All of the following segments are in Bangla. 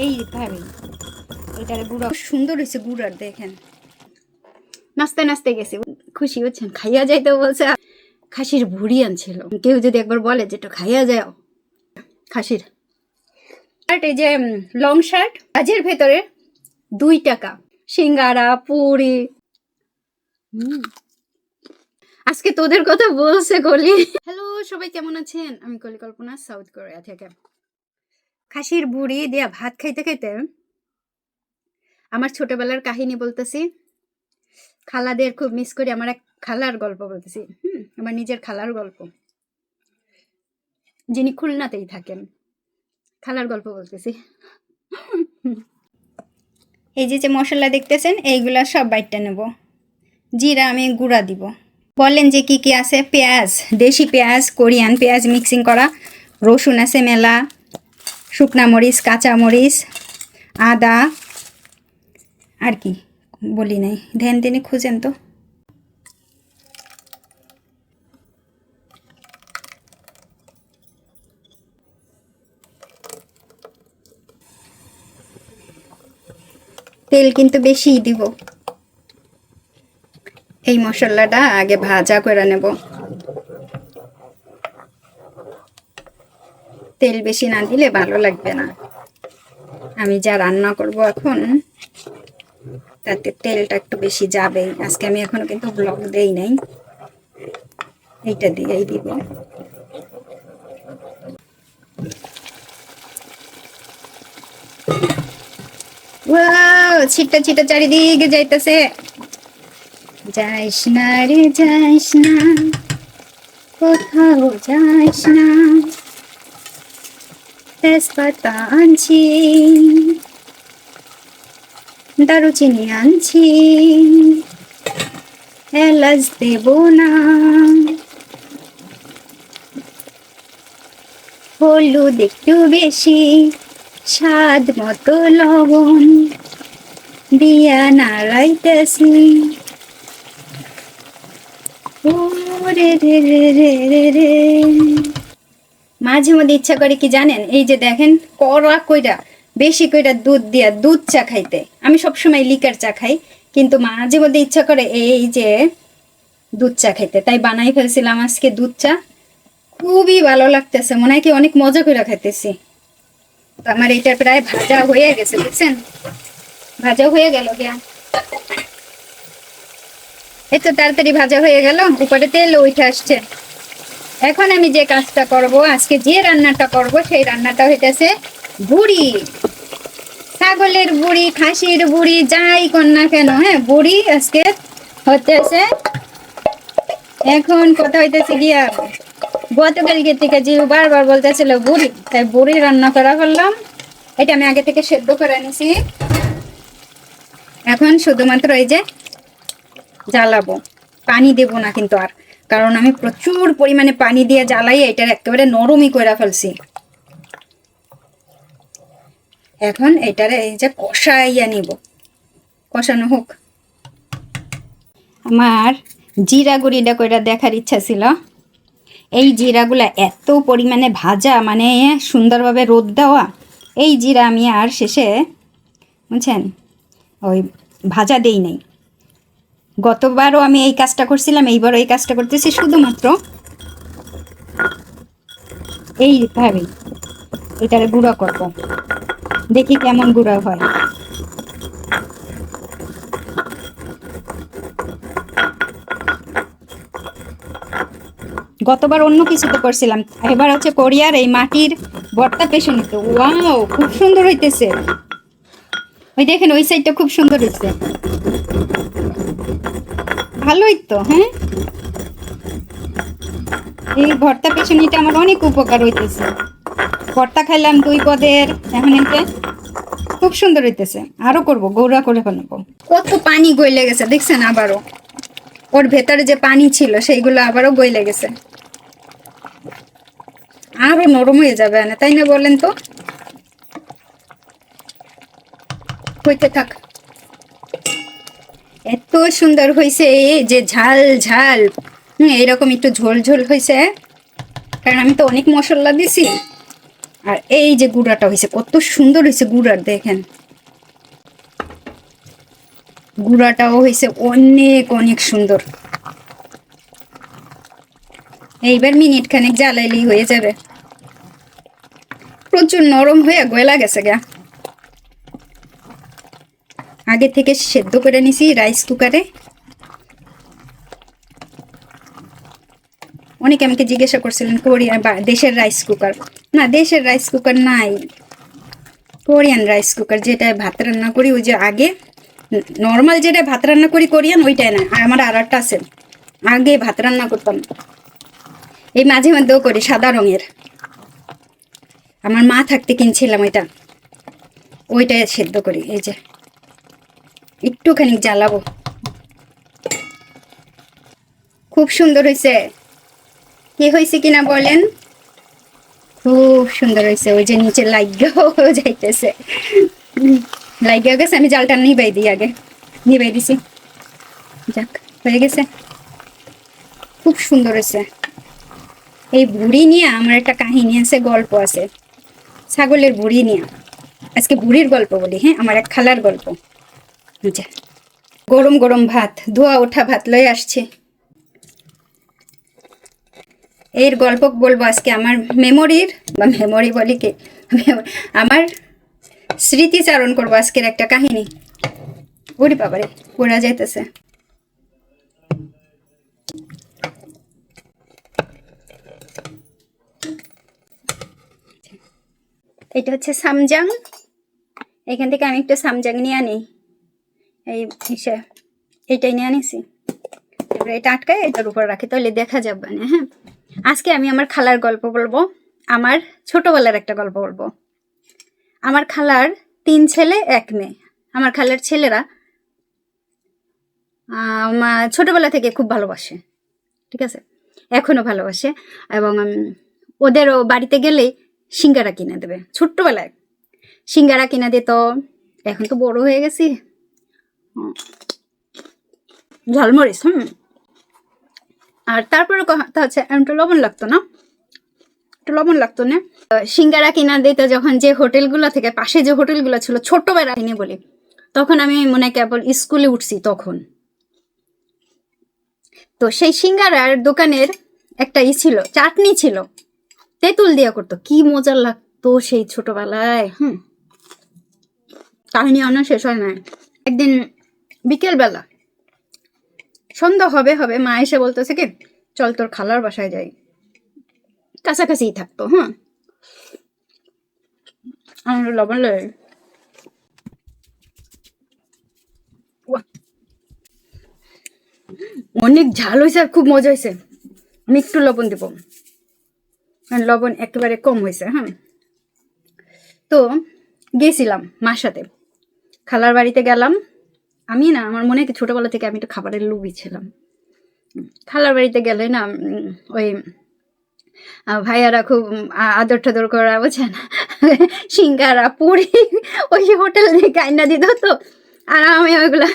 এইভাবে এটার গুঁড়া। সুন্দর হয়েছে গুঁড়ার দেখেন। নাচতে নাচতে গেছে খুশি হচ্ছেন খাইয়া যাইতে বলছে। খাসির ভুড়ি আনছিল। কেউ যদি একবার বলে যে একটু খাইয়া যাও। খাসির। শার্ট এই যে লং শার্ট কাজের ভেতরে দুই টাকা। সিঙ্গারা পুরি। আজকে তোদের কথা বলছে কলি হ্যালো সবাই কেমন আছেন? আমি কলি কল্পনা সাউথ কোরিয়া থেকে। খাসির বুড়ি দিয়া ভাত খাইতে খাইতে আমার ছোটবেলার কাহিনী বলতেছি। খালাদের খুব মিস করি, আমার এক খালার গল্প বলতেছি। হুম, আমার নিজের খালার গল্প। যিনি খুলনাতেই থাকেন। খালার গল্প বলতেছি। এই যে যে মশলা দেখতেছেন, এইগুলা সব বাইটটা নেব। জিরা আমি গুঁড়া দিব। বলেন যে কি কি আছে? পেঁয়াজ, দেশি পেঁয়াজ, কোরিয়ান পেঁয়াজ মিক্সিং করা। রসুন আছে, মেলা। শুকনা মরিচ, কাঁচা মরিচ, আদা, আর কি বলি নাই। ধ্যান দিনে খুঁজেন তো। তেল কিন্তু বেশিই দিব। এই মশলাটা আগে ভাজা করে নেব। তেল বেশি না দিলে ভালো লাগবে না। আমি যা রান্না করব এখন, তাতে তেলটা একটু বেশি যাবে আজকে আমি এখনও কিন্তু ব্লগ দেই নাই। এইটা দিয়েই দিব। ছিটা ছিটা চারিদিকে যাইতেছে। যাইস না রে, যাইস না। কোথাও যাইস না। তেজপাতা আনছি। দারুচিনি আনছি। এলাচ দেব না। হলুদ একটু বেশি, স্বাদ মতো লবণ। দিয়া নাড়াইতেছি। ও রে রে রে রে রে রে। মাঝে মধ্যে ইচ্ছা করে কি জানেন? এই যে দেখেন, কড়া কইরা, বেশি কইরা দুধ দিয়া দুধ চা খাইতে। আমি সবসময় লিকার চা খাই, কিন্তু মাঝে মধ্যে ইচ্ছা করে এই যে দুধ চা খাইতে। তাই বানাই ফেলছিলাম আজকে দুধ চা। খুবই ভালো লাগতেছে, মনে হয় কি অনেক মজা করে খাইতেছি। তো আমার এটা প্রায় ভাজা হয়ে গেছে, বুঝছেন? ভাজা হয়ে গেল গিয়া। এই তো তাড়াতাড়ি ভাজা হয়ে গেল, উপরে তেল উঠে আসছে। এখন আমি যে কাজটা করব, আজকে যে রান্নাটা করব, সেই রান্নাটা হইতেছে বুড়ি। ছাগলের বুড়ি, খাসির বুড়ি, যাই কর না কেন হ্যাঁ বুড়ি আজকে হতেছে এখন কথা হইতেছে গিয়া, গতকালকে থেকে যে বারবার বলতেছিল বুড়ি, তাই বুড়ি রান্না করা করলাম। এটা আমি আগে থেকে সেদ্ধ করে নিছি এখন শুধুমাত্র এই যে জ্বালাবো, পানি দেব না কিন্তু আর। কারণ আমি প্রচুর পরিমাণে পানি দিয়ে জ্বালাই এটার একেবারে নরমই করে ফেলছি। এখন এটারে এই যে কষাইয়া নিব। কষানো হোক। আমার জিরা গুঁড়িটা কইরা দেখার ইচ্ছা ছিল। এই জিরাগুলা এত পরিমাণে ভাজা মানে সুন্দরভাবে রোদ দেওয়া। এই জিরা আমি আর শেষে, বুঝছেন? ওই ভাজা দেই নাই। গতবারও আমি এই কাজটা করছিলাম, এইবারও এই কাজটা করতেছি শুধুমাত্র। এইভাবেই এটারে গুঁড়া করব। দেখি কেমন গুঁড়া হয়। গতবার অন্য কিছুতে করছিলাম, এবার হচ্ছে কোরিয়ার এই মাটির বর্তা পেছনিতে ওয়াও, খুব সুন্দর হইতেছে। ওই দেখেন, ওই সাইডটা খুব সুন্দর হয়েছে ভালোই তো হ্যাঁ? এই ভর্তা পেছনিটা আমার অনেক উপকার হইতেছে। ভর্তা খাইলাম দুই পদের, এখন এতে খুব সুন্দর হইতেছে। আরও করব গৌরা করে ফেলব। কত পানি গইলে গেছে, দেখছেন আবারও? ওর ভেতরে যে পানি ছিল, সেইগুলো আবারও গইলে গেছে। আরও নরম হয়ে যাবে না তাই না বলেন তো? হইতে থাক। এত সুন্দর হয়েছে যে ঝাল ঝাল। হুম, এরকম একটু ঝোল ঝোল হয়েছে কারণ আমি তো অনেক মশলা দিছি। আর এই যে গুড়াটা হয়েছে কত সুন্দর হয়েছে গুড়ার, দেখেন। গুড়াটাও হয়েছে অনেক অনেক সুন্দর। এইবার মিনিট খানেক জ্বালাইলেই হয়ে যাবে। প্রচুর নরম হয়ে গলা গেছে গা। আগে থেকে সেদ্ধ করে নিছি রাইস কুকারে অনেকে আমাকে জিজ্ঞাসা করছিলেন, কোরিয়ান বা দেশের রাইস কুকার না, দেশের রাইস কুকার নাই। কোরিয়ান রাইস কুকার যেটা ভাত রান্না করি, ওই যে আগে নর্মাল যেটা ভাত রান্না করি কোরিয়ান, ওইটাই না। আর আমার আর একটা আছে, আগে ভাত রান্না করতাম। এই মাঝে মধ্যেও করি, সাদা রঙের। আমার মা থাকতে কিনছিলাম ওইটা। ওইটাই সেদ্ধ করি, এই যে। একটুখানি জ্বালাবো। খুব সুন্দর হয়েছে। কি হয়েছে কিনা বলেন? খুব সুন্দর হয়েছে, ওই যে নিচে লাইগাও যাইতেছে। লাইগা গেছে, আমি জালটা নিবাই দিই আগে। নিবাই দিছি। যাক, হয়ে গেছে। খুব সুন্দর হয়েছে। এই বুড়ি নিয়ে আমার একটা কাহিনী আছে, গল্প আছে। ছাগলের বুড়ি নিয়ে। আজকে বুড়ির গল্প বলি হ্যাঁ? আমার এক খালার গল্প। আচ্ছা গরম গরম ভাত, ধোয়া ওঠা ভাত লয়ে আসছে। এর গল্প বলব আজকে আমার মেমোরির, বা মেমোরি বলি কি? আমার স্মৃতিচারণ করব আজকের একটা কাহিনী। ওরে বাবারে, পড়া যাইতেছে। এটা হচ্ছে সামজাং। এখান থেকে আমি একটু সামজাং নিয়ে আনি। এই হিসে এইটাই নিয়ে আনিছি। এবার এটা আটকায় এটার উপর রাখি, তাহলে দেখা যাবে না হ্যাঁ। আজকে আমি আমার খালার গল্প বলব, আমার ছোটবেলার একটা গল্প বলব। আমার খালার তিন ছেলে, এক মেয়ে। আমার খালার ছেলেরা ছোটবেলা থেকে খুব ভালোবাসে, ঠিক আছে? এখনও ভালোবাসে এবং ওদেরও বাড়িতে গেলে সিঙ্গারা কিনে দেবে, ছোট্টবেলায়। সিঙ্গারা কিনে দিত, এখন তো বড় হয়ে গেছি। ঝালমরিচ, হুম। আর তারপরে কথা হচ্ছে একটু লবণ লাগতো না? একটু লবণ লাগতো না? সিঙ্গারা কিনা দিত যখন যে হোটেলগুলো থেকে, পাশে যে হোটেলগুলো ছিল ছোট্টবেলা কিনে বলি, তখন আমি মনে কেবল স্কুলে উঠছি তখন। তো সেই সিঙ্গারার দোকানের একটা ই ছিল, চাটনি ছিল। তেঁতুল দিয়া করতো, কি মজা লাগতো সেই ছোটবেলায়, হুম। কাহিনী অনেক শেষ হয় না একদিন বিকেলবেলা। সন্ধ্যা হবে হবে। মা এসে বলতেছে কি, চল তোর খালার বাসায় যাই। কাছাকাছিই থাকতো হ্যাঁ আমার লবণ লয় অনেক ঝাল হয়েছে আর খুব মজা হয়েছে আমি একটু লবণ দেবো। লবণ একেবারে কম হয়েছে হ্যাঁ তো গেছিলাম মার সাথে। খালার বাড়িতে গেলাম। আমি না, আমার মনে হয় ছোটবেলা থেকে আমি একটু খাবারের লোভী ছিলাম। খালার বাড়িতে গেলে না ওই ভাইয়ারা খুব আদর টাদর করা বুঝছেন সিঙ্গারা, পুরি, ওই হোটেল থেকে আইনা দিত তো, আর আমি ওইগুলা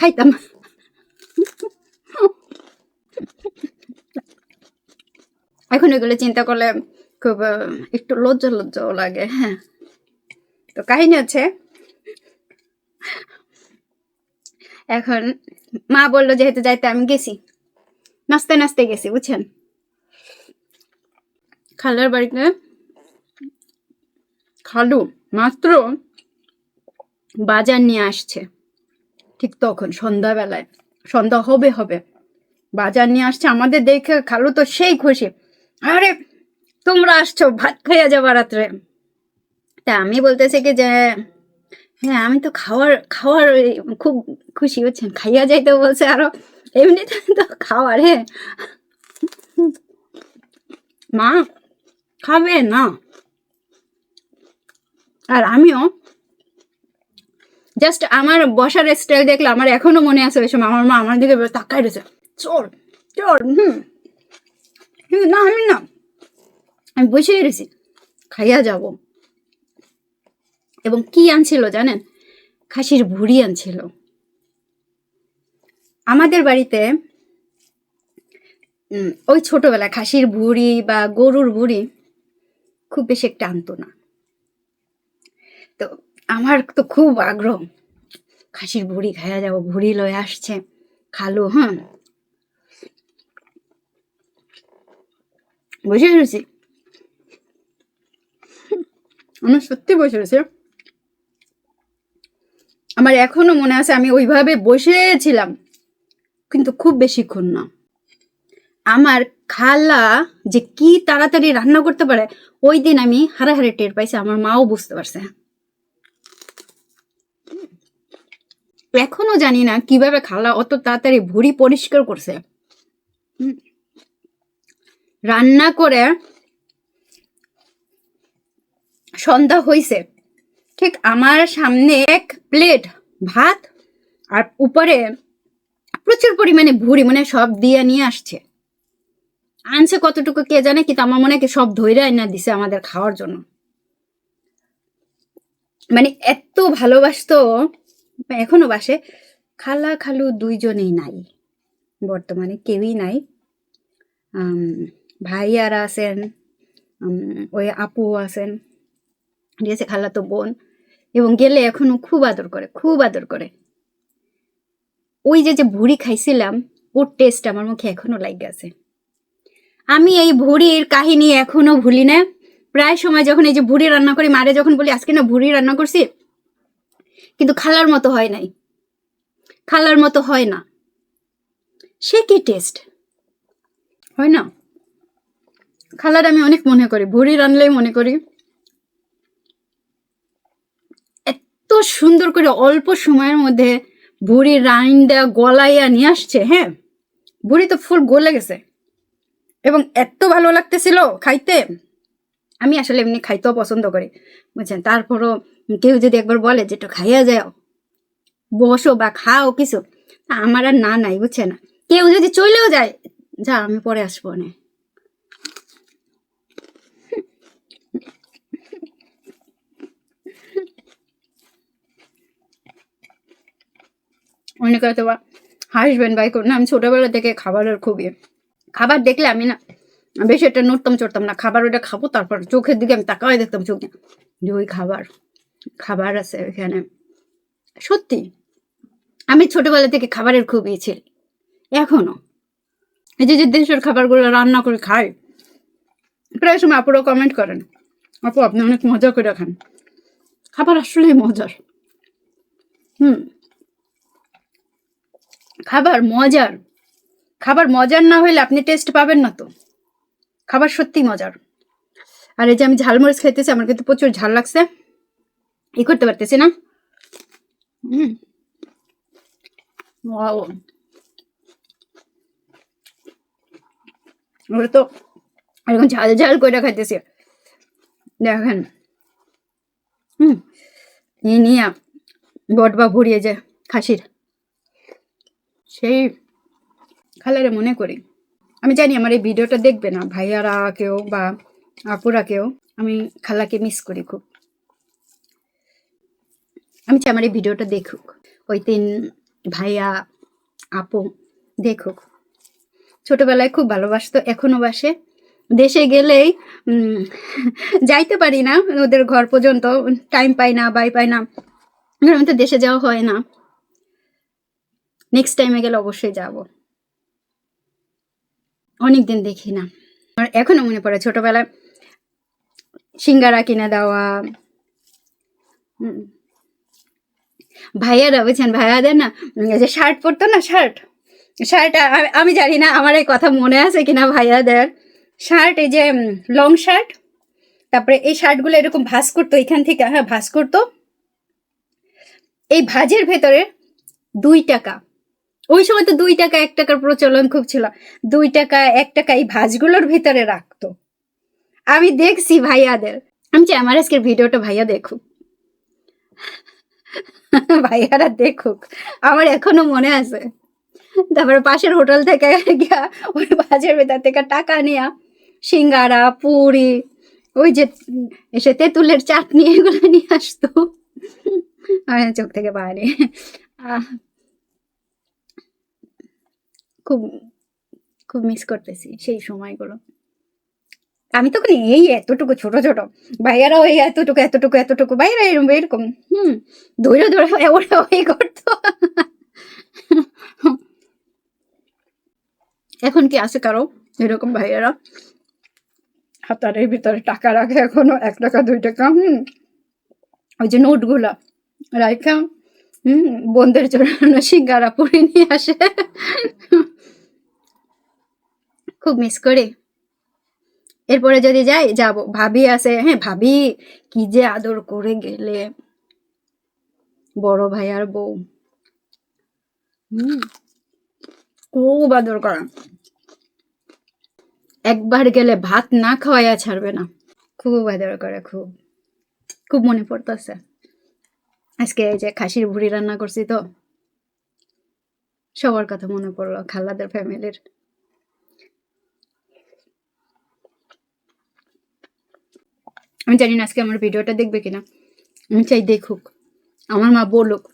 খাইতাম। এখন এগুলো চিন্তা করলে খুব একটু লজ্জা লজ্জাও লাগে হ্যাঁ। তো কাহিনী হচ্ছে এখন মা বলল যেহেতু যাইতে আমি গেছি। নাচতে নাচতে গেছি, বুঝছেন? খালার বাড়িতে খালু মাত্র বাজার নিয়ে আসছে। ঠিক তখন, সন্ধ্যাবেলায়। সন্ধ্যা হবে হবে। বাজার নিয়ে আসছে, আমাদের দেখে খালু তো সেই খুশি। আরে, তোমরা আসছো, ভাত খাইয়া যাবা রাত্রে। তা আমি বলতেছি কি যে হ্যাঁ আমি তো খাওয়ার খাওয়ার খুব খুশি হচ্ছেন খাইয়া যাইতে বলছে আরও। এমনিতে তো খাওয়ার হ্যাঁ। মা, খাবে না। আর আমিও জাস্ট আমার বসার স্টাইল দেখলে আমার এখনও মনে আছে ওই সময় আমার মা আমার দিকে তাকাই রয়েছে। চল চল হুম। না, আমি না। আমি বসেই রয়েছি। খাইয়া যাব। এবং কি আনছিল জানেন? খাসির ভুড়ি আনছিল। আমাদের বাড়িতে ওই ছোটবেলা খাসির ভুড়ি বা গরুর ভুড়ি খুব বেশি একটা আনতো না। তো আমার তো খুব আগ্রহ, খাসির ভুড়ি খাওয়া যাব, ভুড়ি লয়ে আসছে, খালো হ্যাঁ। বসে রয়েছি আমার সত্যি বসে রয়েছে আমার এখনও মনে আছে, আমি ওইভাবে বসেছিলাম, কিন্তু খুব বেশিক্ষণ না। আমার খালা যে কি তাড়াতাড়ি রান্না করতে পারে, ওই দিন আমি হারাহারে টের পাইছি, আমার মাও বুঝতে পারছে। এখনও জানি না কীভাবে খালা অত তাড়াতাড়ি ভুড়ি পরিষ্কার করছে। রান্না করে সন্ধ্যা হইছে। ঠিক আমার সামনে এক প্লেট ভাত আর উপরে প্রচুর পরিমাণে ভুড়ি মানে সব দিয়ে নিয়ে আসছে। আনছে কতটুকু কে জানে কিন্তু আমার মনে হয় সব ধৈর্য না দিছে আমাদের খাওয়ার জন্য। মানে এত ভালোবাসতো এখনও বাসে খালা খালু দুইজনেই নাই বর্তমানে কেউই নাই। উম, ভাইয়ারা আছেন ওই আপু আছেন ঠিক আছে খালা তো বোন। এবং গেলে এখনও খুব আদর করে, খুব আদর করে। ওই যে যে ভুড়ি খাইছিলাম, ওর টেস্ট আমার মুখে এখনও লাগে আছে। আমি এই ভুড়ির কাহিনী এখনও ভুলি না। প্রায় সময় যখন এই যে ভুড়ি রান্না করি, মারে যখন বলি, আজকে না ভুড়ি রান্না করছি? কিন্তু খালার মতো হয় নাই। খালার মতো হয় না। সে কি টেস্ট হয় না। খালার আমি অনেক মনে করি, ভুড়ি রানলেই মনে করি এত সুন্দর করে অল্প সময়ের মধ্যে ভুড়ি রাইন্দা গলাইয়া নিয়ে আসছে হ্যাঁ? বুড়ি তো ফুল গলে গেছে। এবং এত ভালো লাগতেছিল খাইতে। আমি আসলে এমনি খাইতেও পছন্দ করি, বুঝছেন? তারপরও কেউ যদি একবার বলে যে, একটু খাইয়া যাও, বসো বা খাও কিছু আমার আর না নাই বুঝছে না কেউ যদি চলেও যায়, যা আমি পরে আসব, না। অনেকে হয়তো বা হাসবেন ভাই না আমি ছোটবেলা থেকে খাবারের খুবই খাবার দেখলে আমি না, বেশি একটা নড়তাম চড়তাম না। খাবার ওটা খাব, তারপর চোখের দিকে আমি তাকাই দেখতাম চোখে। যে ওই খাবার খাবার আছে ওইখানে। সত্যি, আমি ছোটবেলা থেকে খাবারের খুব ইয়ে ছিল এখনও, এই যে যে দেশের খাবারগুলো রান্না করে খাই, প্রায় সময় আপুরা কমেন্ট করেন, আপু, আপনি অনেক মজা করে খান। খাবার আসলেই মজার। হুম। খাবার মজার। খাবার মজার না হলে আপনি টেস্ট পাবেন না তো। খাবার সত্যি মজার। আর এই যে আমি ঝালমরিচ খাইতেছি আমার কিন্তু প্রচুর ঝাল লাগছে। ই করতে পারতেছি না? ওটা তো এরকম ঝাল ঝাল করে খাইতেছি। দেখেন। হুম। নিয়ে বটবা ভরিয়ে যায় খাসির। সেই খালারে মনে করি। আমি জানি আমার এই ভিডিওটা দেখবে না, ভাইয়ারা কেউ বা আপুরা কেউ। আমি খালাকে মিস করি খুব। আমি চাই আমার এই ভিডিওটা দেখুক, ওই তিন ভাইয়া, আপু দেখুক। ছোটবেলায় খুব ভালোবাসতো, এখনও বাসে। দেশে গেলেই যাইতে পারি না, ওদের ঘর পর্যন্ত টাইম পাই না, বাই পাই না। আমি তো দেশে যাওয়া হয় না। নেক্সট টাইমে গেলে অবশ্যই যাব। অনেক দিন দেখি না। আর এখনও মনে পড়ে ছোটবেলায় সিঙ্গারা কিনে দেওয়া। ভাইয়ারা, বুঝছেন? ভাইয়াদের না যে শার্ট পরতো না শার্ট শার্ট আমি জানি না আমার এই কথা মনে আছে কিনা ভাইয়াদের। শার্ট এই যে লং শার্ট তারপরে এই শার্টগুলো এরকম ভাঁজ করতো এখান থেকে হ্যাঁ ভাঁজ করতো। এই ভাঁজের ভেতরে দুই টাকা। ওই সময় তো দুই টাকা এক টাকার প্রচলন খুব ছিল। দুই টাকা এক টাকা এই ভাঁজগুলোর ভিতরে রাখতো। আমি দেখছি ভাইয়াদের। আমি চাই আমার আজকের ভিডিওটা ভাইয়া দেখুক। ভাইয়ারা দেখুক। আমার এখনও মনে আছে। তারপরে পাশের হোটেল থেকে গিয়া ওই ভাজের ভেতর থেকে টাকা নিয়া সিঙ্গারা পুরি ওই যে এসে তেঁতুলের চাটনি এগুলো নিয়ে আসতো। চোখ থেকে বাইরে আহ, খুব খুব মিস করতেছি সেই সময়গুলো। আমি তখন এই এতটুকু ছোট ছোট ভাইয়ারা ওই এতটুকু এতটুকু এতটুকু ভাইয়ারা এরকম এরকম, হুম, দৌড়ে দৌড়ে, ওরা ওই করতো। এখন কি আছে কারও এরকম ভাইয়ারা? হাতারের ভিতরে টাকা রাখে এখনও, এক টাকা, দুই টাকা, হুম। ওই যে নোটগুলা রাইখা, হুম বন্ধের জন্য সিঙ্গারা পুরি নিয়ে আসে। খুব মিস করি। এরপরে যদি যাই যাব। ভাবি আছে হ্যাঁ ভাবি কি যে আদর করে গেলে। বড় ভাই আর বউ। হুম। খুব আদর করা। একবার গেলে ভাত না খাওয়াইয়া ছাড়বে না। খুব আদর করে খুব। খুব মনে পড়তেছে। আজকে এই যে খাসির ভুড়ি রান্না করছি তো। সবার কথা মনে পড়ল খালাদের ফ্যামিলির আমি জানি না আজকে আমার ভিডিওটা দেখবে কিনা। আমি চাই দেখুক। আমার মা বলুক।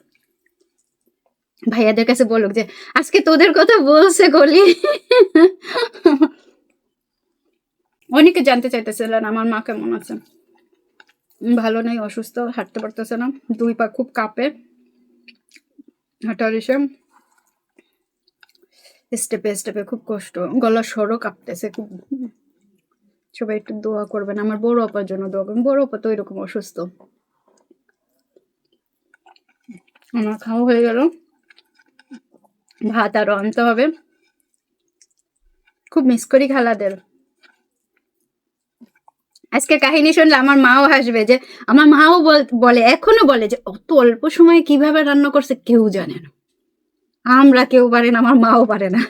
ভাইয়াদের কাছে বলুক যে, আজকে তোদের কথা বলছে গলি। অনেকে জানতে চাইতেছিলেন আমার মা কেমন আছে? ভালো নেই, অসুস্থ, হাঁটতে পারতেছে না। দুই পা খুব কাঁপে। হাঁটার স্টেপে স্টেপে খুব কষ্ট। গলা সরও কাঁপতেছে, খুব। সবাই একটু দোয়া করবেন। আমার বড় অপার জন্য দোয়া করবেন। বড় অপা তো এরকম অসুস্থ। আমার খাওয়া হয়ে গেল। ভাত আরও আনতে হবে। খুব মিস করি খালাদের। আজকে কাহিনী শুনলে আমার মাও হাসবে যে, আমার মাও বল- বলে, এখনও বলে যে, অত অল্প সময়ে কীভাবে রান্না করছে কেউ জানে না। আমরা কেউ পারে না, আমার মাও পারে না।